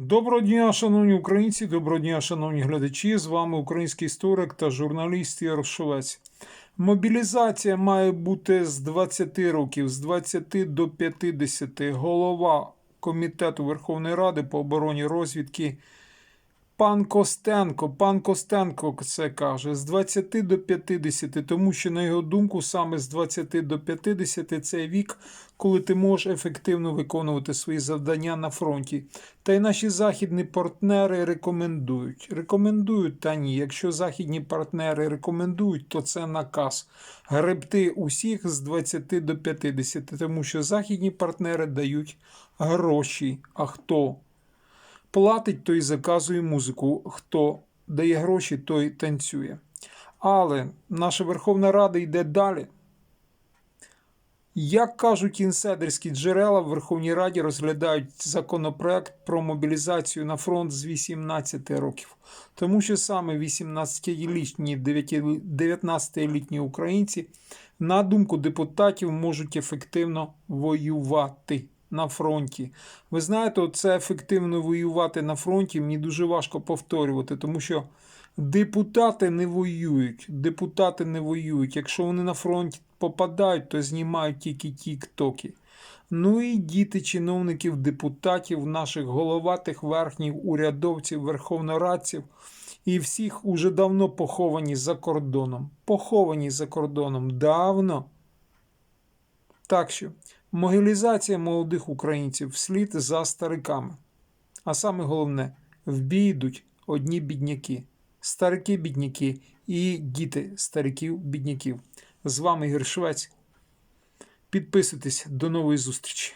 Доброго дня, шановні українці, доброго дня, шановні глядачі. З вами український історик та журналіст Ярошовець. Мобілізація має бути з 20 років, з 20 до 50. Голова Комітету Верховної Ради по обороні розвідки Пан Костенко, пан Костенко це каже, з 20 до 50, тому що, на його думку, саме з 20 до 50 це вік, коли ти можеш ефективно виконувати свої завдання на фронті. Та й наші західні партнери рекомендують. Рекомендують та ні. Якщо західні партнери рекомендують, то це наказ. Гребти усіх з 20 до 50, тому що західні партнери дають гроші. А хто? Платить, той заказує музику. Хто дає гроші, той танцює. Але наша Верховна Рада йде далі. Як кажуть інседерські джерела, в Верховній Раді розглядають законопроект про мобілізацію на фронт з 18 років. Тому що саме 18-літні, 19-літні українці, на думку депутатів, можуть ефективно воювати на фронті. Ви знаєте, це ефективно воювати на фронті мені дуже важко повторювати, тому що депутати не воюють. Депутати не воюють. Якщо вони на фронт попадають, то знімають тільки тік-токи. Ну і діти чиновників, депутатів, наших головатих верхніх урядовців, верховнорадців і всіх уже давно поховані за кордоном. Поховані за кордоном давно. Так що могилізація молодих українців вслід за стариками. А саме головне, в бій йдуть одні бідняки, старики-бідняки і діти стариків-бідняків. З вами Ігор Швець. Підписуйтесь до нової зустрічі.